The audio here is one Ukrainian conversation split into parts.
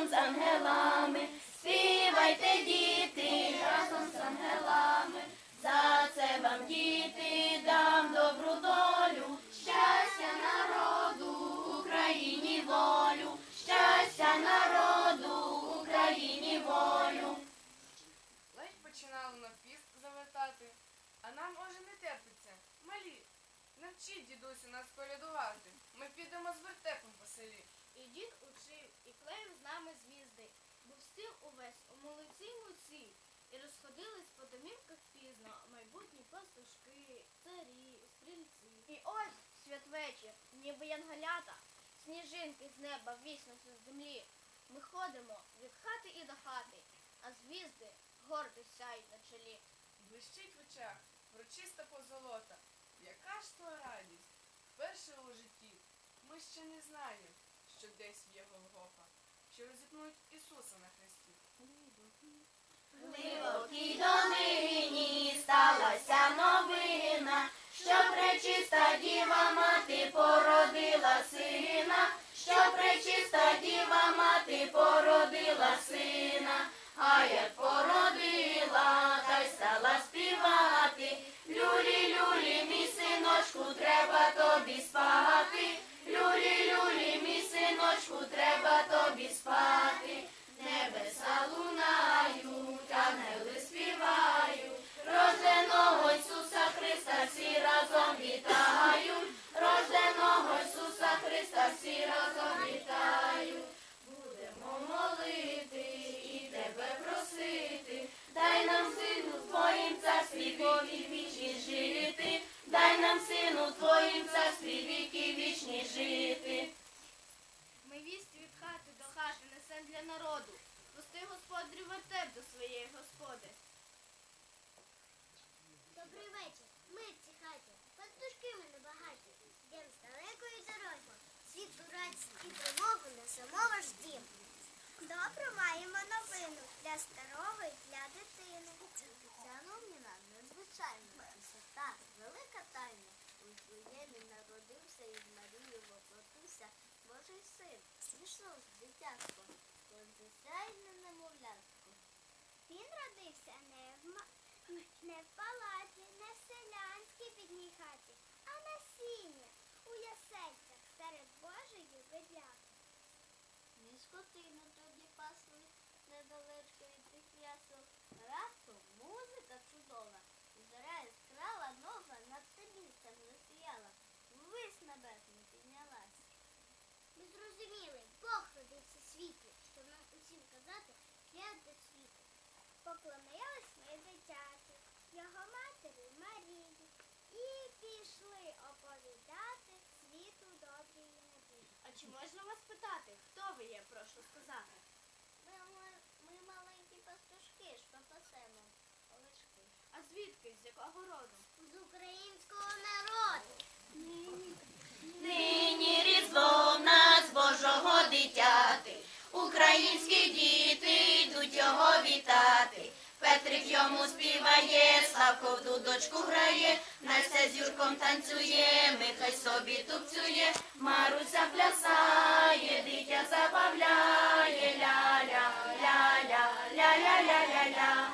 разом з ангелами. Співайте, діти, разом з ангелами. За це вам, діти, дам добру долю, щастя народу, Україні волю, щастя народу, Україні волю. Ледь починали на піст завертати, а нам уже не терпиться. Малі, навчіть дідусю нас колядувати. Ми підемо з вертепом по селі. І дід учив, і клеїв з нами звізди. Був стіл увесь у молодці муці. І розходились по домівках пізно майбутні пастушки, царі, стрільці. І ось святвечір, ніби янголята, сніжинки з неба віснуться з землі. Ми ходимо від хати і до хати, а звізди гордо сяють на чолі. Блищить в очах, врочиста позолота. Яка ж то радість? Вперше у житті. Ми ще не знаємо, що десь є Голгофа, що розіпнуть Ісуса на хресті. Глибокій долині сталася новина, що пречиста діва мати породила сина, що пречиста діва мати породила сина, а як породила, тривогу несемо ваш дім. Добре маємо новину для старого і для дитини. Ця новина незвичайна. Свята, велика тайна. У Вифлеємі народився і в Марії воплотився Божий син. Ісус, дитятко, звичайне немовлятко. Він родився не в, не в палаті, не в селянській бідній хаті, а на сіні, у ясельцях серед Божої видляки. Ми скотину тоді пасли недалечко від тих ясел. Раптом музика чудова, зоря яскрава нова над місцем засіяла, ввись небесно піднялась. Ми зрозуміли, Бог родився світло, щоб нам усім казати, як до світу. Поклонились ми дитяті, його матері Марії, і пішли оповідати світу добрій надії. А чи можна вас питати, хто ви є, прошу сказати? Ми, ми маленькі пастушки ж попасемо овечки. А звідки, з якого роду? З українського народу. Нині різдво в нас Божого дитяти, українські діти йдуть його вітати. Петрик йому співає, Славко в дудочку грає, Настя з Юрком танцює, Михай собі тупцює, Маруся плясає, дитя забавляє, ля-ля, ля-ля, ля-ля-ля-ля-ля.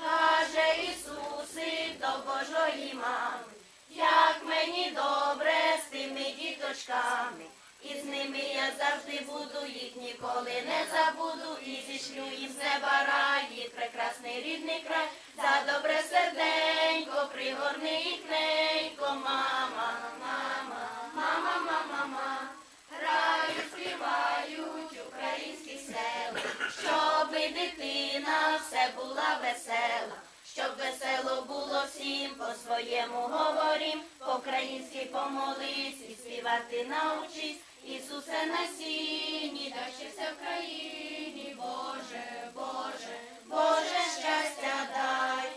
Каже Ісусик до Божої мами, як мені добре з тими діточками. І з ними я завжди буду, їх ніколи не забуду. І зішлю їм з рай, прекрасний рідний край. За добре серденько, пригорни їх ненько, мама, мама, мама, мама, мама. Грають, співають українські села, щоби дитина все була весела. Щоб весело було всім, по-своєму говорім, по-українськи помолись і співати научись. Ісусе на сіні, дай щастя в країні, Боже, Боже, Боже, щастя дай.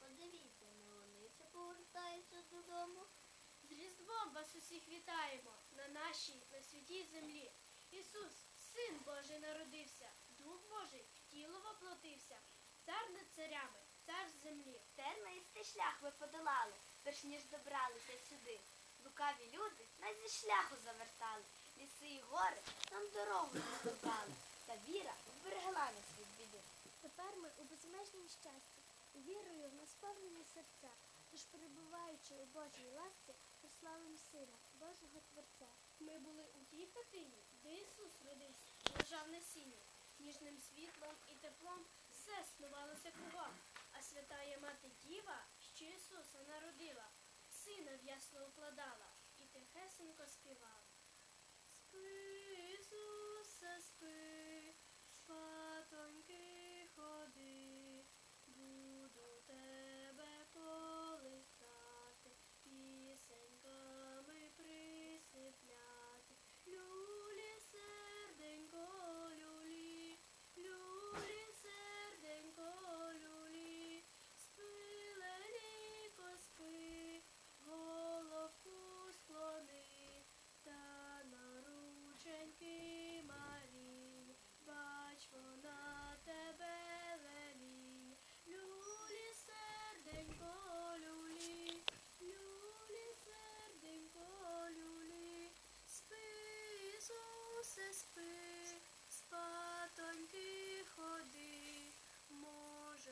Подивіться, не вони додому. З Різдвом вас усіх вітаємо на нашій, на святій землі. Ісус, Син Божий народився, Дух Божий в тіло воплотився, цар над царями, цар землі. Із шлях ви подолали, перш ніж добралися сюди. Лукаві люди нас зі шляху завертали, ліси і гори нам дорогу заступали, та віра вберегла нас від біди. Тепер ми у безмежнім щасті, вірою в нас сповнені серця, тож перебуваючи у Божій ласці, прославимо Сина, Божого Творця. Ми були у тій хатині, де Ісус родився, лежав на сіні, ніжним світлом і теплом все снувалося кругом, а святая мати Діва, що Ісуса народила, сина в ясно укладала і тихесенько співала. Спи, Ісусе, спи, спатоньки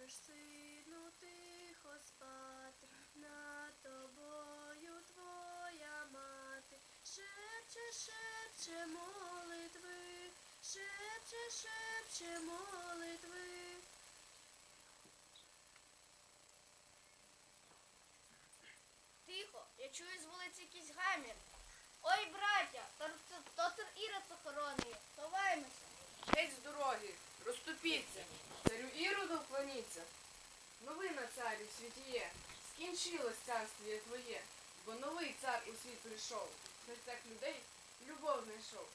можеш, сину, тихо спати, над тобою твоя мати, шепче, шепче молитви, шепче, шепче молитви. Тихо, я чую з вулиці якийсь гамір. Ой, браття, то, то, то це Ірод охоронує. Ховаймося. Геть з дороги, розступіться, царю Іроду вклоніться. Новина царю в світі є, скінчилось царствіє твоє, бо новий цар у світ прийшов, серцях людей любов знайшов.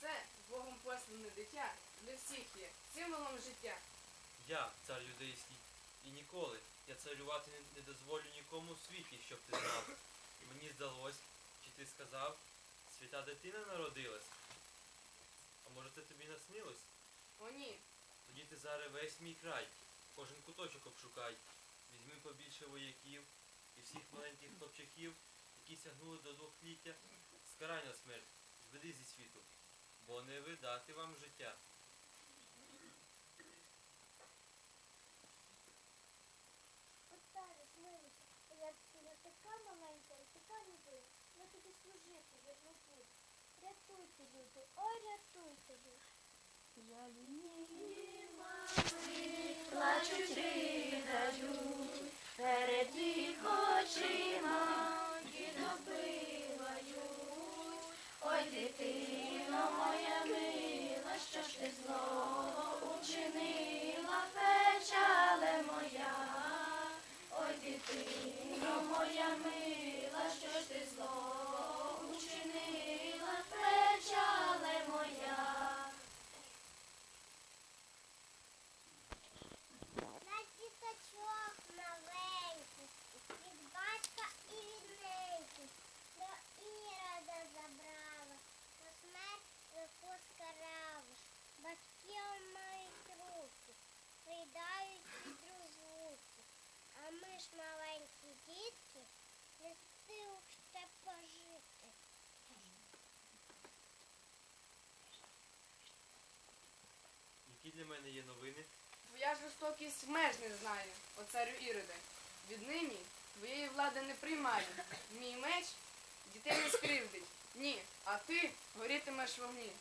Це Богом послане дитя для всіх є, символом життя. Я, цар юдейський, і ніколи я царювати не, не дозволю нікому у світі, щоб ти знав. Мені здалось, чи ти сказав, свята дитина народилась. А може це тобі наснилось? О ні, Тоді ти зараз весь мій край, кожен куточок обшукай. Побільше вояків і всіх маленьких хлопчаків, які сягнули до двохліття, скарай на смерть, зведи зі світу, бо не видати вам життя. Отарі, смилися, я я така маленька і така любила. Я тобі служити верну буду. Рятуйте, люди, ой, рятуйте, люди. Плачуть, ридають, перед їх очима допивають. Ой, дитино моя мила, що ж ти злого учинила, печале моя. Ой, дитино моя мила, що ж ти злого учинила, печале моя. На діточок маленьких, від батька і від неньки, до Ірода забрала, на смерть лиху скарала. Батьки омиють руки, придають від розлуки, а ми ж маленькі дітки, не встиг ще пожити. Які для мене є новини? твоя жорстокість меж не знає, о царю Іроде. Віднині твоєї влади не приймаю. Мій меч дітей не скривдить. Ні, а ти горітимеш вогні.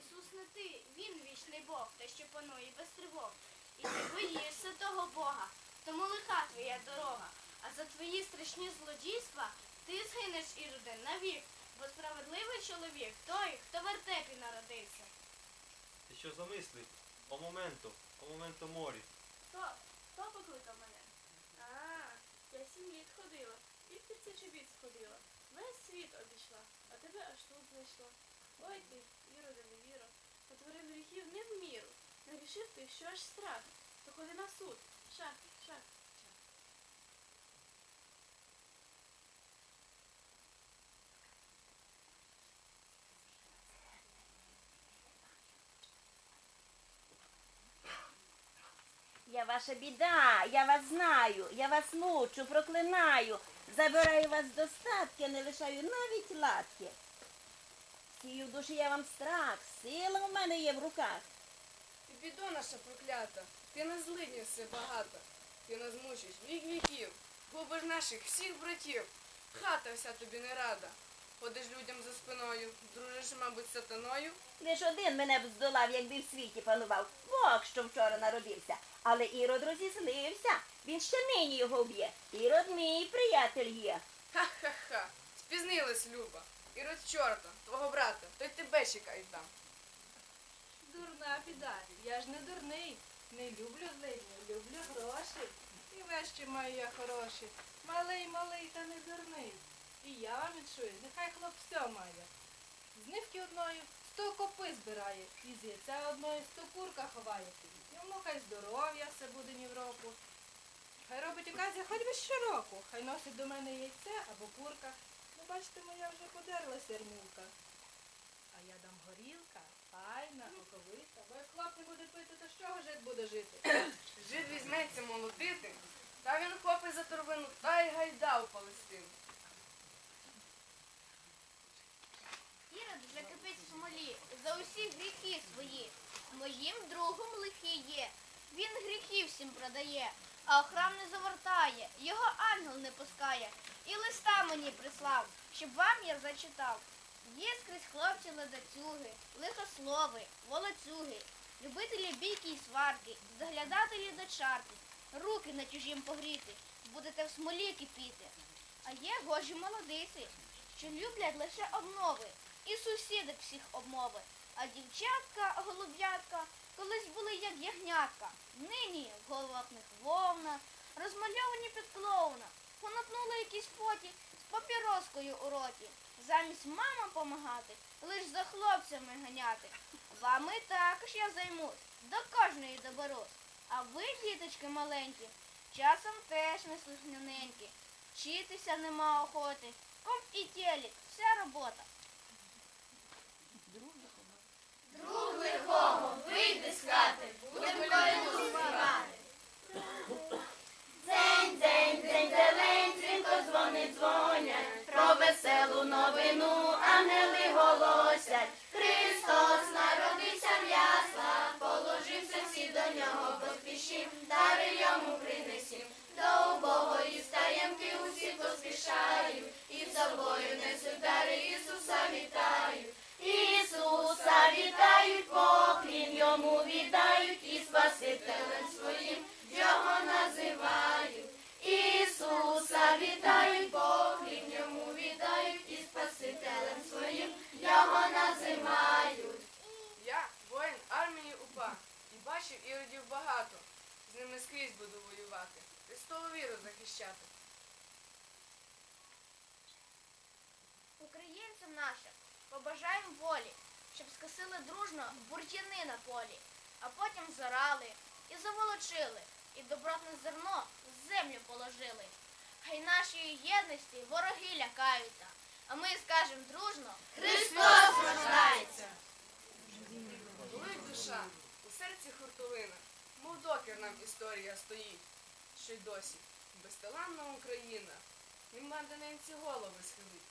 Ісус не ти, Він вічний Бог, та що панує без тривог. І ти боїшся того Бога, тому лиха твоя дорога. А за твої страшні злодійства ти згинеш іроди навік, бо справедливий чоловік той, хто в вертепі народився. Ти що замислив? О моменто, о моменто морі. Хто? Хто покликав мене? А, я сім літ ходила, і в тисячі сходила. Весь світ обійшла, а тебе аж тут знайшла. Ой ти, Іроде, невіро, натворив гріхів не в міру. Нарішив ти, що аж страх. То ходи на суд. Шах, шах. Я ваша біда, я вас знаю, я вас мучу, проклинаю, забираю вас достатки, не лишаю навіть латки. Сію душі я вам страх, сила в мене є в руках. І біду наша проклята, ти на злидні все багата. Ти нас мучиш вік віків, губиш наших всіх братів. Хата вся тобі не рада. Ходиш людям за спиною, дружиш, мабуть, з сатаною. Лиш один мене б здолав, якби в світі панував. Бог, що вчора народився. Але Ірод розізлився. Він ще нині його б'є. Ірод мій приятель є. Ха-ха-ха. Спізнилась Люба. І род чорта, твого брата, той тебе чекає там. Дурна біда, я ж не дурний. Не люблю злидні, люблю гроші. І вещі маю я хороші. Малий, малий, та не дурний. І я вам відчую, нехай хлоп все має. З нивки одної сто копи збирає, і з яйця одної сто курка ховає. Йому хай здоров'я все буде ні в року. Хай робить оказія хоч би щороку. Хай носить до мене яйце або курка. Ну, бачите, моя вже подерла сермілка. А я дам горілка, файна, оковита. Бо як хлоп не буде пити, то з чого жит буде жити? Жид візьметься молотити, та він хопить за торбину, та й гайда у Палестину. Ірод вже кипить в смолі за усі гріхи свої. Моїм другом лихий є. Він гріхи всім продає, а у храм не завертає, його ангел не пускає. І листа мені прислав, щоб вам я зачитав. Є скрізь хлопці ледацюги, лихослови, волоцюги, любителі бійки й сварки, заглядателі до чарки, руки на чужім погріти, будете в смолі кипіти. А є гожі молодиці, що люблять лише обнови, і сусіди всіх обмови. А дівчатка, голуб'ятка, колись були як ягнятка. Нині в головах них вовна, розмальовані під клоуна, понапнули якісь поті з папіроскою у роті. Замість мамам помагати, лиш за хлопцями ганяти. Вами також я займусь, до кожної доберусь. А ви, діточки маленькі, часом теж не слухняненькі. Вчитися нема охоти. Комп і телек, вся робота. Друг лихого, вийди з хати, будем коліну співати. Дзень, дзень, дзень, зелень, дзвінко дзвонить, дзвонять, про веселу новину ангели голосять. Христос народився в яслах, положився всі до нього, поспішім, дари йому принесім. До убогої стаємки усі поспішають, і з собою несуть дари Ісуса вітають. Ісуса вітають, поклін йому віддають і Спасителем своїм його називають. Ісуса вітають, поклін йому віддають і Спасителем своїм його називають. Я воїн армії УПА і бачив іродів багато. З ними скрізь буду воювати, Христову віру захищати. Українцям нашим побажаємо волі, щоб скосили дружно бур'яни на полі, а потім зорали і заволочили, і добротне зерно в землю положили. Хай нашої єдності вороги лякаються, а ми скажемо дружно Христос рождається! Болить душа, у серці хуртовина, мов докір нам історія стоїть, що й досі безталанна Україна, нема ненці голови схилить.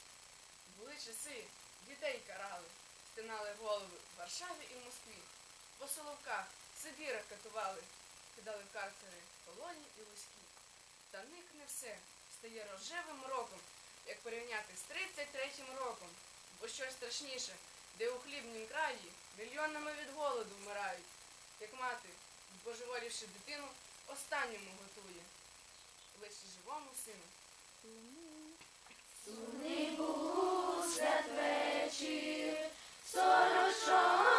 Були часи, дітей карали, стинали голови в Варшаві і в Москві. По Соловках Сибіра катували, кидали в карцери полоні і вузькі. Та никне все, стає рожевим роком, як порівняти з 33-м роком. Бо що ж страшніше, де у хлібнім краї мільйонами від голоду вмирають, як мати, збожеволівши дитину, останньому готує, лише живому сину. святвечір, Solution.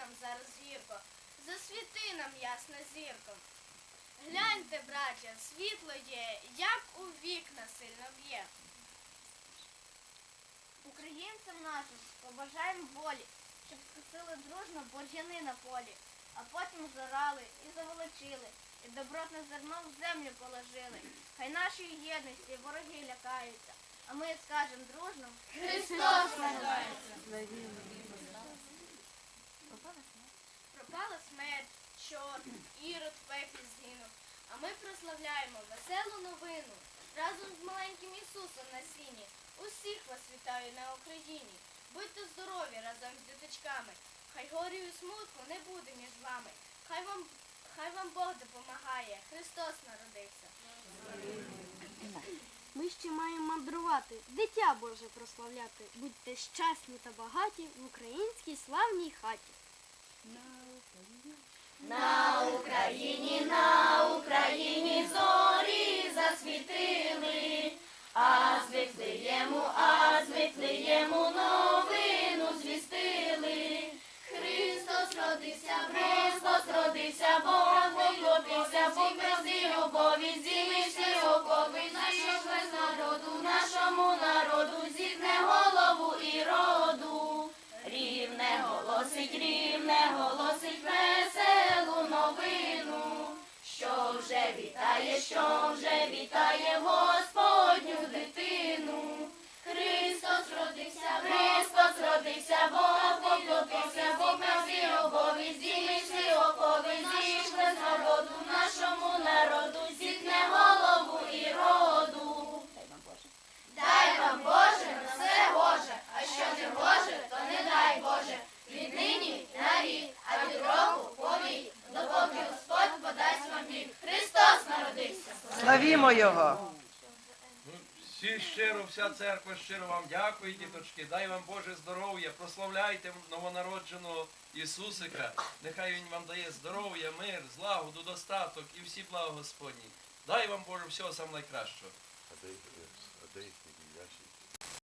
Нам зараз гірко, засвіти нам ясна зірком. Гляньте, браття, світло є, як у вікна сильно б'є. Українцям нашим побажаємо волі, щоб скосили дружно боржани на полі, а потім зорали і заволочили, і добротне зерно в землю положили. Хай нашої єдності вороги лякаються, а ми скажемо дружно Христос рождається. Смерть, чорт, ірод в пеклі згинув. А ми прославляємо веселу новину. Разом з маленьким Ісусом на сіні. Усіх вас вітаю на Україні. Будьте здорові разом з діточками. Хай горю і смутку не буде між вами. Хай вам, хай вам Бог допомагає. Христос народився. Ми ще маємо мандрувати, дитя Боже прославляти. Будьте щасні та багаті в українській славній хаті. На Україні, на Україні зорі засвітили, а з Вифлеєму, а з Вифлеєму новину звістили. Христос родився, Христос родився, Бог вітає, що вже вітає Господню дитину. Христос родився, Христос родився, Бог поплотився, Бог всі любові, Славімо Його! Всі щиро, вся церква щиро вам дякує, діточки. Дай вам Боже здоров'я, прославляйте новонародженого Ісусика. Нехай Він вам дає здоров'я, мир, злагоду, достаток і всі блага Господні. Дай вам Боже всього найкращого.